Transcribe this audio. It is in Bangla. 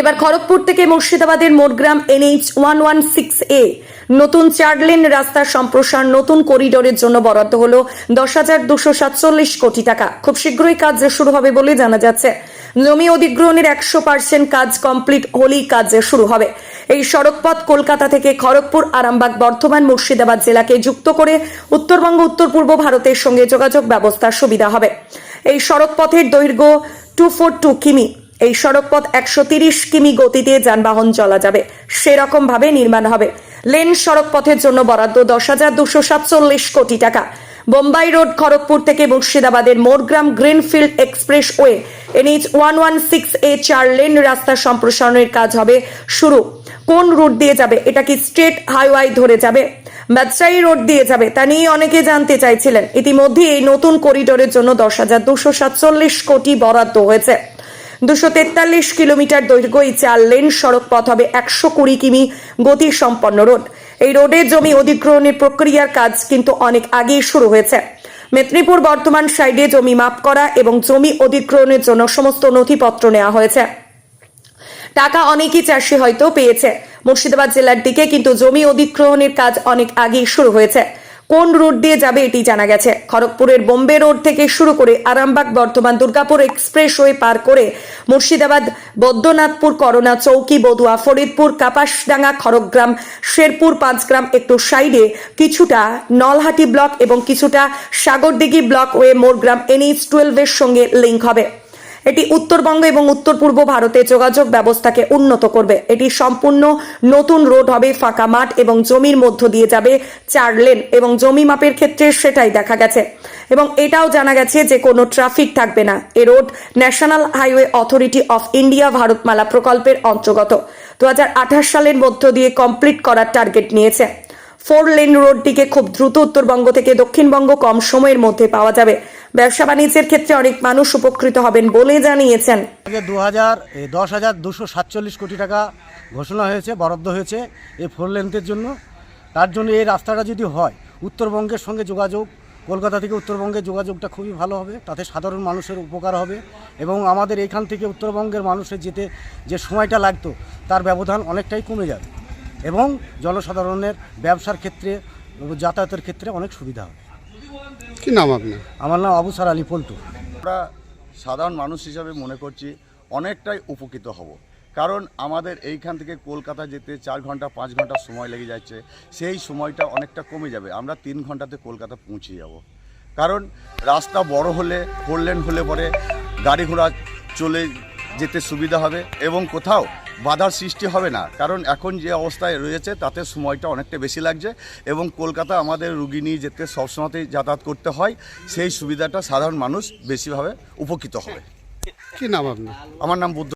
এবার খড়গপুর থেকে মুর্শিদাবাদের Morgram NH one one six A নতুন চার লেন রাস্তার সম্প্রসারণ, নতুন করিডোরের জন্য বরাদ্দ হলো দশ হাজার দুশো সাতচল্লিশ কোটি টাকা। খুব শীঘ্রই কাজ শুরু হবে বলে জানা যাচ্ছে। জমি অধিগ্রহণের একশো পার্সেন্ট কাজ কমপ্লিট হলেই কাজ শুরু হবে। এই সড়কপথ কলকাতা থেকে খড়গপুর, আরামবাগ, বর্ধমান, মুর্শিদাবাদ জেলাকে যুক্ত করে উত্তরবঙ্গ উত্তর পূর্ব ভারতের সঙ্গে যোগাযোগ ব্যবস্থার সুবিধা হবে। এই সড়কপথের দৈর্ঘ্য টু ফোর টু কিমি। এই সড়কপথ একশো তিরিশ কিমি গতিতে যানবাহন চলা যাবে। সেরকম ভাবে নির্মাণ হবে। লেন সড়ক পথের জন্য বরাদ্দ দশ হাজার দুশো সাতচল্লিশ কোটি টাকা। বোম্বাই রোড খড়গপুর থেকে মুর্শিদাবাদের Morgram greenfield expressway NH one one six A চার লেন রাস্তা সম্প্রসারণের কাজ হবে শুরু। কোন রুট দিয়ে যাবে? এটা কি স্ট্রেট হাইওয়ে ধরে যাবে? ব্যবসায়ী রোড দিয়ে যাবে, তা নিয়ে অনেকে জানতে চাইছিলেন। ইতিমধ্যে এই নতুন করিডোরের জন্য দশ হাজার দুশো সাতচল্লিশ কোটি বরাদ্দ হয়েছে। দুশো তেতাল্লিশ কিলোমিটার দৈর্ঘ্য এই চার লেন সড়ক পথ হবে একশো কুড়ি কিমি গতি সম্পন্ন রোড। এই রোডের জমি অধিগ্রহণের প্রক্রিয়ার কাজ কিন্তু অনেক আগেই শুরু হয়েছে। মেদিনীপুর বর্তমান সাইডে জমি মাপ করা এবং জমি অধিগ্রহণের জন্য সমস্ত নথিপত্র নেওয়া হয়েছে। টাকা অনেকই চাষি হয়তো পেয়েছে। মুর্শিদাবাদ জেলার দিকে কিন্তু জমি অধিগ্রহণের কাজ অনেক আগেই শুরু হয়েছে। কোন রুট দিয়ে যাবে এটি জানা গেছে। খড়গপুরের বোম্বে রোড থেকে শুরু করে আরামবাগ, বর্ধমান, দুর্গাপুর এক্সপ্রেস এক্সপ্রেসওয়ে পার করে মুর্শিদাবাদ, বৈদ্যনাথপুর, করোনা চৌকি বদুয়া ফরিদপুর, কাপাসডাঙ্গা, খড়গ্রাম, শেরপুর, পাঁচগ্রাম একটু সাইডে কিছুটা নলহাটি ব্লক এবং কিছুটা Sagardighi block way Morgram NH টুয়েলভের সঙ্গে লিঙ্ক হবে। এটি উত্তরবঙ্গ এবং উত্তর পূর্ব ভারতে যোগাযোগ ব্যবস্থাকে উন্নত করবে। এটি সম্পূর্ণ নতুন রোড হবে, ফাঁকা মাঠ এবং জমির মধ্য দিয়ে যাবে চার লেন এবং জমি মাপের ক্ষেত্রে সেটাই দেখা গেছে। এবং এটাও জানা গেছে যে কোনো ট্রাফিক থাকবে না। এ road national highway authority of India Bharatmala প্রকল্পের অন্তর্গত। দু হাজার আঠাশ সালের মধ্য দিয়ে কমপ্লিট করার টার্গেট নিয়েছে। ফোর লেন রোডটিকে খুব দ্রুত উত্তরবঙ্গ থেকে দক্ষিণবঙ্গ কম সময়ের মধ্যে পাওয়া যাবে। ব্যবসা বাণিজ্যের ক্ষেত্রে অনেক মানুষ উপকৃত হবেন বলে জানিয়েছেন। দু হাজার দশ হাজার দুশো সাতচল্লিশ কোটি টাকা ঘোষণা হয়েছে, বরাদ্দ হয়েছে এই ফোর লেন্থের জন্য। তার জন্য এই রাস্তাটা যদি হয়, উত্তরবঙ্গের সঙ্গে যোগাযোগ, কলকাতা থেকে উত্তরবঙ্গে যোগাযোগটা খুবই ভালো হবে, তাতে সাধারণ মানুষের উপকার হবে এবং আমাদের এখান থেকে উত্তরবঙ্গের মানুষের যেতে যে সময়টা লাগতো, তার ব্যবধান অনেকটাই কমে যাবে এবং জনসাধারণের ব্যবসার ক্ষেত্রে, যাতায়াতের ক্ষেত্রে অনেক সুবিধা হবে। কি নাম আপনার? আমার নাম আবু সার আলী পল্টু। আমরা সাধারণ মানুষ হিসাবে মনে করছি অনেকটাই উপকৃত হব। কারণ আমাদের এইখান থেকে কলকাতা যেতে চার ঘণ্টা পাঁচ ঘণ্টা সময় লেগে যাচ্ছে। সেই সময়টা অনেকটা কমে যাবে। আমরা তিন ঘন্টাতে কলকাতা পৌঁছে যাব। কারণ রাস্তা বড় হলে ফোর লেন হলে পরে গাড়ি ঘোড়া চলে যেতে সুবিধা হবে এবং কোথাও বাধার সৃষ্টি হবে না। কারণ এখন যে অবস্থায় রয়েছে তাতে সময়টা অনেকটা বেশি লাগছে এবং কলকাতা আমাদের রুগী নিয়ে যেতে সবসময়তেই যাতায়াত করতে হয়। সেই সুবিধাটা সাধারণ মানুষ বেশিভাবে উপকৃত হবে। কি নাম আপনার? আমার নাম বুদ্ধ।